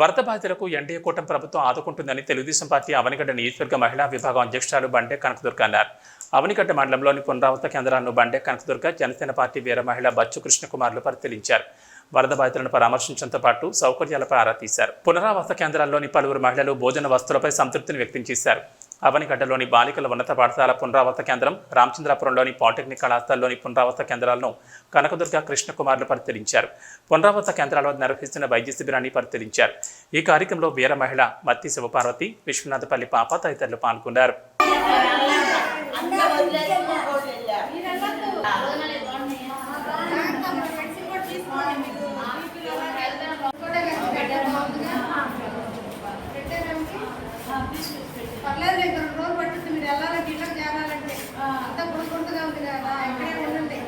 వరద బాధితులకు ఎన్డీఏ కూటమి ప్రభుత్వం ఆదుకుంటుందని తెలుగుదేశం పార్టీ అవనిగడ్డ నియోజకవర్గ మహిళా విభాగం అధ్యక్షురాలు బండే కనకదుర్గ అన్నారు. అవనిగడ్డ మండలంలోని పునరావృత కేంద్రాలను బండే కనకదుర్గ జనసేన పార్టీ వీర మహిళ బచ్చు కృష్ణకుమార్లు పరిశీలించారు. వరద బాధితులను పరామర్శించడంతో పాటు సౌకర్యాలపై ఆరా తీశారు. పునరావాస కేంద్రాల్లోని పలువురు మహిళలు భోజన వస్తువులపై సంతృప్తిని వ్యక్తం చేశారు. అవనిగడ్డలోని బాలికల ఉన్నత పాఠశాల పునరావాస కేంద్రం రామచంద్రాపురంలోని పాలిటెక్నిక్ కళాశాలలోని పునరావాస కేంద్రాలను కనకదుర్గ కృష్ణకుమార్లు పరిశీలించారు. పునరావాస కేంద్రాల్లో నిర్వహిస్తున్న వైద్య శిబిరాన్ని పరిశీలించారు. ఈ కార్యక్రమంలో వీర మహిళ మత్తి శివపార్వతి విశ్వనాథపల్లి పాప తదితరులు పాల్గొన్నారు పర్లేదు లేదు రెండు రోజులు పట్టుద్ది మీరు వెళ్ళాలంటే ఇళ్ళకి చేరాలంటే అంతా గుడుకుంటుగా ఉంది కదా ఇక్కడే ఉండండి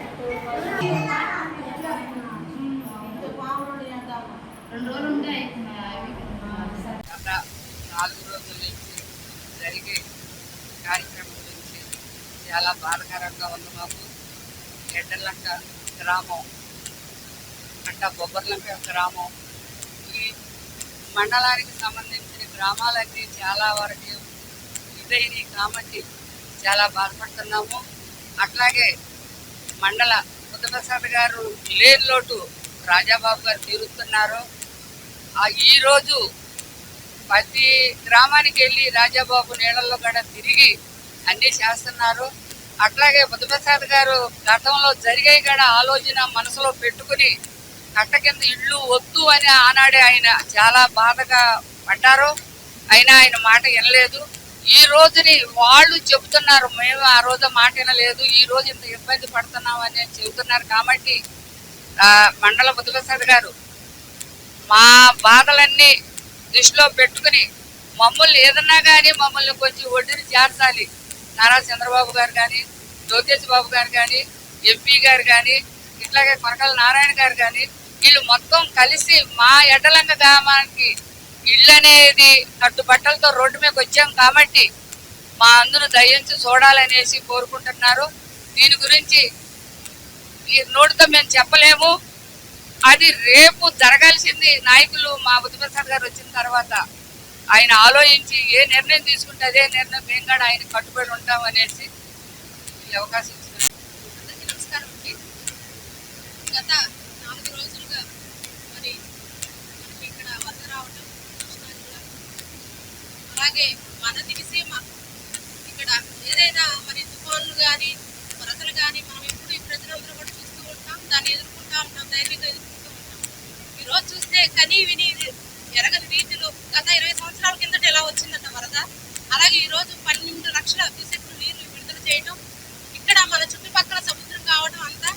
రెండు రోజులు ఉంటే నాలుగు రోజుల నుంచి జరిగే కార్యక్రమం గురించి చాలా బాధకరంగా ఉంది మాకు. ఎడ్డలంక గ్రామం అంట బొబ్బర్లంక గ్రామం. ఈ మండలానికి సంబంధించిన గ్రామాలన్నీ చాలా వరకు ఇదైనవి కాబట్టి చాలా బాధపడుతున్నాము. అట్లాగే మండల బుద్ధప్రసాద్ గారు లేని లోటు రాజాబాబు గారు తీరుస్తున్నారు. ఈరోజు ప్రతి గ్రామానికి వెళ్ళి రాజాబాబు నీళ్ళల్లో కూడా తిరిగి అన్నీ చేస్తున్నారు. అట్లాగే బుద్ధప్రసాద్ గారు గతంలో జరిగే కూడా ఆలోచన మనసులో పెట్టుకుని కట్ట కింద ఇళ్ళు వద్దు అని ఆనాడే ఆయన చాలా బాధగా పడ్డారు. అయినా ఆయన మాట వినలేదు. ఈ రోజుని వాళ్ళు చెబుతున్నారు మేము ఆ రోజు మాట వినలేదు. ఈ రోజు ఇంత ఇబ్బంది పడుతున్నాం అని చెబుతున్నారు. కాబట్టి మండల బుద్ధప్రసాద్ గారు మా బాధలన్నీ దృష్టిలో పెట్టుకుని మమ్మల్ని ఏదన్నా కానీ మమ్మల్ని కొంచెం ఒడ్డుని చేర్చాలి. నారా చంద్రబాబు గారు కానీ లోకేష్ బాబు గారు కానీ ఎంపీ గారు కానీ ఇట్లాగే కొనకల నారాయణ గారు కానీ వీళ్ళు మొత్తం కలిసి మా ఎడ్డలంక గ్రామానికి ఇళ్ళు అనేది కట్టుబట్టలతో రోడ్డు మీదకి వచ్చాం కాబట్టి మా అందరూ దయించి చూడాలనేసి కోరుకుంటున్నారు. దీని గురించి ఈ నోటితో మేము చెప్పలేము. అది రేపు జరగాల్సింది నాయకులు మా బుద్ధిప్రసాద్ గారు వచ్చిన తర్వాత. ఆయన ఆలోచించి ఏ నిర్ణయం తీసుకుంటే అదే నిర్ణయం మేము కూడా ఆయన కట్టుబడి ఉంటాం అనేసి ఈ అవకాశం ఇచ్చిన అందరికీ నమస్కారం అండి గత నాలుగు రోజులుగా మరి మనకి ఇక్కడ వరద రావటం కృష్ణా జిల్లా అలాగే మన దివిసీమ ఇక్కడ ఏదైనా మరి తుఫాన్లు కానీ వరదలు కానీ మనం ఎప్పుడు ఈ ప్రజలందరూ కూడా చూస్తూ ఉంటాం దాన్ని ఎదుర్కొంటా ఉంటాం ధైర్యంగా ఎదుర్కొంటూ ఉంటాం ఈ రోజు చూస్తే కనీ విని ఎరగని రీతిలో గత ఇరవై సంవత్సరాల కిందట ఎలా వచ్చిందట వరద? అలాగే ఈరోజు పన్నెండు లక్షల క్యూసెక్లు నీరు విడుదల చేయడం ఇక్కడ మన చుట్టుపక్కల సముద్రం కావడం అంతా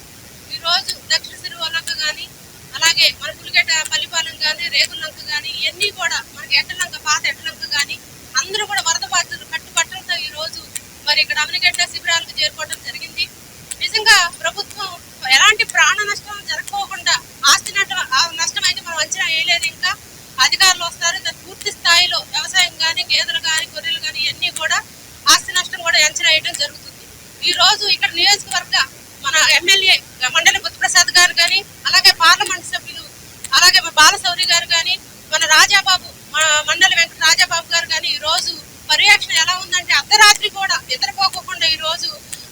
ఈ రోజు దక్షిణ సిరువలంక కానీ అలాగే మన పులిగేట పల్లిపాలెం కానీ రేగులంక కానీ ఇవన్నీ కూడా మనకి ఎట్టలంక పాత ఎట్టలంక కానీ అందరూ కూడా వరద బాధితులు కట్టుబట్టలతో ఈ రోజు మరి ఇక్కడ అమనిగడ్డ శిబిరాలకు చేరుకోవడం జరిగింది నిజంగా ప్రభుత్వం ఎలాంటి ప్రాణ నష్టం జరగకోకుండా ఆస్తి నష్టం ఆ నష్టం అయితే మనం అంచనా వేయలేదు ఇంకా అధికారులు వస్తారు దాని పూర్తి స్థాయిలో వ్యవసాయం కానీ గేదెలు కానీ గొర్రెలు కానీ ఇవన్నీ కూడా ఆస్తి నష్టం కూడా అంచనా వేయడం జరుగుతుంది ఈ రోజు ఇక్కడ నియోజకవర్గ మన ఎమ్మెల్యే మండలి బుద్ధప్రసాద్ గారు కానీ అలాగే పార్లమెంట్ సభ్యులు అలాగే మన బాలశౌరి గారు కానీ మన రాజాబాబు మన మండలి వెంకట రాజాబాబు గారు కానీ ఈరోజు రోజు పర్యవేక్షణ ఎలా ఉందంటే అర్ధరాత్రి కూడా నిద్రపోకోకుండా ఈ రోజు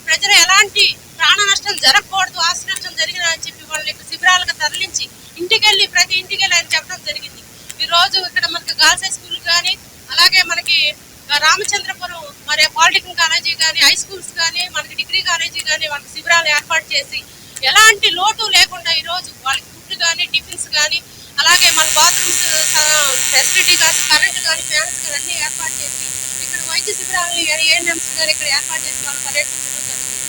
ప్రజలు ఎలాంటి ప్రాణ నష్టం జరగకూడదు ఆస్తి నష్టం జరిగిన అని చెప్పి వాళ్ళని ఇక్కడ శిబిరాలకు తరలించి ఇంటికెళ్ళి ప్రతి ఇంటికెళ్ళి అని చెప్పడం జరిగింది. ఈ రోజు ఇక్కడ మనకి గర్ల్స్ హై స్కూల్ కానీ అలాగే మనకి రామచంద్రపురం మరి పాలిటెక్నిక్ కాలేజీ కానీ హై స్కూల్స్ కానీ మన కానీ వాళ్ళకి శిబిరాలు ఏర్పాటు చేసి ఎలాంటి లోటు లేకుండా ఈ రోజు వాళ్ళకి ఫుడ్ కానీ టిఫిన్స్ కానీ అలాగే మన బాత్రూమ్స్ ఫెసిలిటీ కానీ కరెంట్ కానీ ఫ్యాన్స్ కానీ అన్ని ఏర్పాటు చేసి ఇక్కడ వైద్య శిబిరాలు ఏఎన్ఎంస్ కానీ ఇక్కడ ఏర్పాటు చేసి వాళ్ళు పర్యటించడం జరిగింది.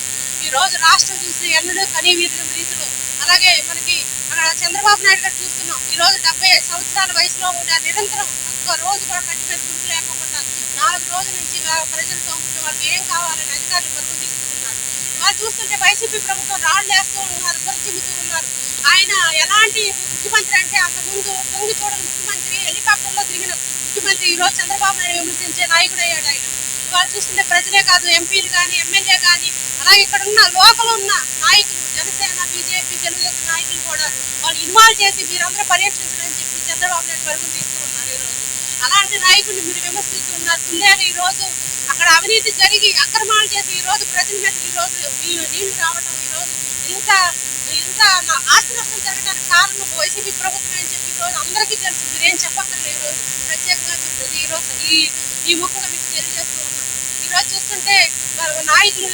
ఈ రోజు రాష్ట్రం చూసి ఎన్నడూ కనీ వీరిన రీతిలో అలాగే మనకి అక్కడ చంద్రబాబు నాయుడు గారు చూస్తున్నాం. ఈ రోజు డెబ్బై సంవత్సరాల వయసులో ఉండే నిరంతరం ఒక్క రోజు కూడా కట్టిపెట్టుకుంటూ మీద లేకుండా నాలుగు రోజుల నుంచి ప్రజలతో ఉంటే వాళ్ళకి ఏం కావాలని అధికారులు పరుగు చూస్తుంటే వైసీపీ ప్రభుత్వం రాళ్ళు వేస్తూ ఉన్నారు పొరచిమ్ముతూ ఉన్నారు. ఆయన ఎలాంటి ముఖ్యమంత్రి అంటే అంతకుముందు తొంగి చూడని ముఖ్యమంత్రి హెలికాప్టర్లో తిరిగిన ముఖ్యమంత్రి ఈ రోజు చంద్రబాబు నాయుడు విమర్శించే నాయకుడు అయ్యాడు ఆయన. వాళ్ళు చూస్తుంటే ప్రజలే కాదు ఎంపీలు కానీ ఎమ్మెల్యే కానీ అలాగే ఇక్కడ ఉన్న లోకల్ ఉన్న నాయకులు జనసేన బీజేపీ తెలుగుదేశం నాయకులు కూడా వాళ్ళు ఇన్వాల్వ్ చేసి మీరందరూ పర్యవేక్షించడని చెప్పి చంద్రబాబు నాయుడు పరుగులు తీస్తూ ఉన్నారు అలాంటి నాయకుడిని మీరు విమర్శిస్తున్నారు తుల్లేరు ఈ రోజు అక్కడ అవినీతి జరిగి అక్రమాలు చేసి ఈ రోజు ప్రజల మీద ఈ రోజు నీళ్ళు రావడం ఈ రోజు ఇంత ఇంత నా- ఆస్తి నష్టం జరగడానికి కారణం వైసీపీ ప్రభుత్వం అని చెప్పి ఈ రోజు అందరికీ తెలుసు. మీరేం చెప్పక్కర్లేదు ఈ రోజు. ప్రత్యేకంగా చెప్తుంది ఈ రోజు ఈ ఈ ముఖంగా మీకు తెలియజేస్తూ ఉన్నాం. ఈ రోజు చూస్తుంటే నాయకులు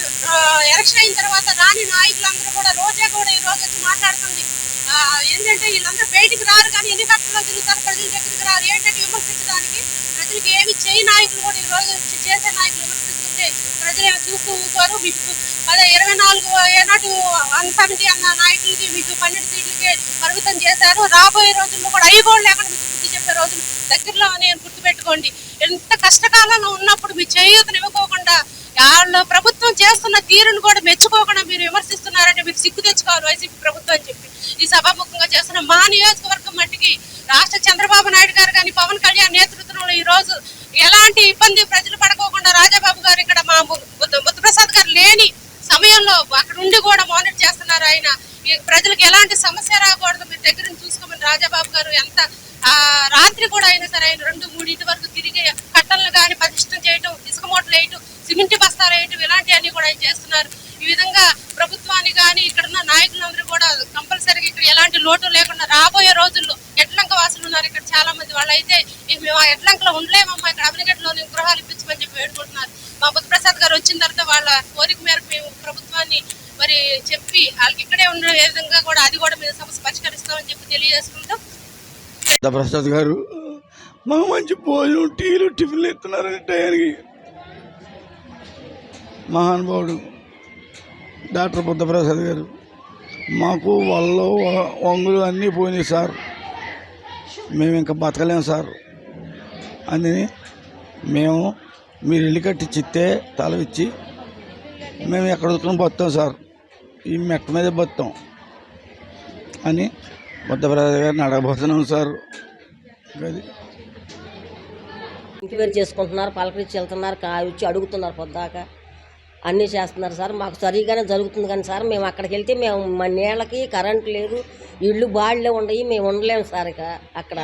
ఎలక్షన్ అయిన తర్వాత రాని నాయకులందరూ కూడా రోజే కూడా ఈ రోజు వచ్చి మాట్లాడుతుంది. ఏంటంటే వీళ్ళందరూ బయటికి రారు కానీ ఎన్ని హెలికాప్టర్లో తిరుగుతారు ప్రజల దగ్గరికి రారు. ఏంటంటే విమర్శించడానికి ప్రజలకు ఏమి చేయి నాయకులు కూడా ఈ రోజు వచ్చి విమర్శిస్తుంటే ప్రజలు చూస్తూ ఊరుకోరు మీకు అదే ఇరవై నాలుగు ఏనాడు వన్ సెవెంటీ అన్న నాయకులకి మీకు పన్నెండు సీట్లకి పరిమితం చేశారు. రాబోయే రోజుల్లో కూడా అవి కూడా లేకుండా మీకు గుర్తు చెప్పే రోజులు దగ్గరలో నేను గుర్తుపెట్టుకోండి. ఎంత కష్టకాలంలో ఉన్నప్పుడు మీ చేయూతను ఇవ్వకోకుండా వాళ్ళు ప్రభుత్వం చేస్తున్న తీరును కూడా మెచ్చుకోకుండా మీరు విమర్శిస్తున్నారంటే మీరు సిగ్గు తెచ్చుకోవాలి వైసీపీ ప్రభుత్వం అని చెప్పి. ఈ సభాముఖంగా చేస్తున్న మా నియోజకవర్గం మట్టికి రాష్ట్ర చంద్రబాబు నాయుడు గారు కానీ పవన్ కళ్యాణ్ నేతృత్వంలో ఈ రోజు ఎలాంటి ఇబ్బంది ప్రజలు పడకోకుండా రాజాబాబు గారు ఇక్కడ మా బుద్ధ బుద్ధప్రసాద్ గారు లేని సమయంలో అక్కడ ఉండి కూడా మానిటర్ చేస్తున్నారు ఆయన. ప్రజలకు ఎలాంటి సమస్య రాకూడదు మీరు దగ్గర నుంచి చూసుకోమని రాజాబాబు గారు ఎంత రాత్రి కూడా అయినా సరే ఆయన రెండు మూడింటి వరకు తిరిగి కట్టలను కానీ పటిష్టం చేయటం ఇసుక మూటలు వేయటం సిమెంట్ బస్తాలు వేయటం ఇలాంటివన్నీ కూడా ఆయన చేస్తున్నారు. ఈ విధంగా ప్రభుత్వాన్ని కానీ ఇక్కడ ఉన్న నాయకులందరూ కూడా కంపల్సరీగా ఇక్కడ ఎలాంటి లోటు లేకుండా రాబోయే రోజుల్లో ఎట్లంక వాసులు ఉన్నారు ఇక్కడ చాలా మంది వాళ్ళు అయితే మేము ఆ ఎట్లంకలో ఉండలేమమ్మా ఇక్కడ అవినగడ్డలోని గృహాలు ఇప్పించమని చెప్పి వేడుకుంటున్నారు. మా బుద్ధప్రసాద్ గారు వచ్చిన తర్వాత వాళ్ళ కోరిక మేరకు మేము ప్రభుత్వాన్ని మరి చెప్పి వాళ్ళకి ఇక్కడే ఉన్న విధంగా కూడా అది కూడా మేము సమస్య పరిష్కరిస్తామని చెప్పి తెలియజేసుకుంటాం ప్రసాద్ గారు మాకు మంచి భోజనం టీలు టిఫిన్లు ఇస్తున్నారని టయానికి మహానుభావుడు డాక్టర్ బుద్ధప్రసాద్ గారు మాకు వాళ్ళు వంగులు అన్నీ పోయినాయి సార్. మేము ఇంకా బతకలేము సార్. అందుని మేము మీరు ఇల్లు కట్టించిస్తే తల ఇచ్చి మేము ఎక్కడ వదుకుని బతాం సార్. ఈ మెట్ట మీద బతాం అని బుద్ధప్రసాద్ గారిని అడగబోతున్నాం సార్. అది ఎంక్వైరీ చేసుకుంటున్నారు పలకరించి వెళ్తున్నారు కా వచ్చి అడుగుతున్నారు పొద్దాక. అన్నీ చేస్తున్నారు సార్. మాకు సరిగానే జరుగుతుంది కానీ సార్ మేము అక్కడికి వెళ్తే మేము మా నీళ్ళకి కరెంటు లేదు ఇళ్ళు బాళ్ళే ఉండయి మేము ఉండలేము సార్ ఇక అక్కడ.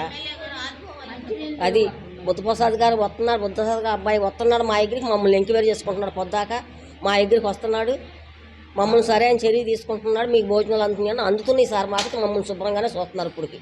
అది బుద్ధప్రసాద్ గారు వస్తున్నారు బుద్ధప్రసాద్ గారు అబ్బాయి వస్తున్నాడు మా దగ్గరికి మమ్మల్ని ఎంక్వైరీ చేసుకుంటున్నాడు పొద్దాక. మా దగ్గరికి వస్తున్నాడు. మమ్మల్ని సరైన చర్య తీసుకుంటున్నాడు మీకు భోజనాలు అందుతున్నాయని అందుతున్నాయి సార్ మాకు మమ్మల్ని శుభ్రంగానే చూస్తున్నారు ఇప్పటికి.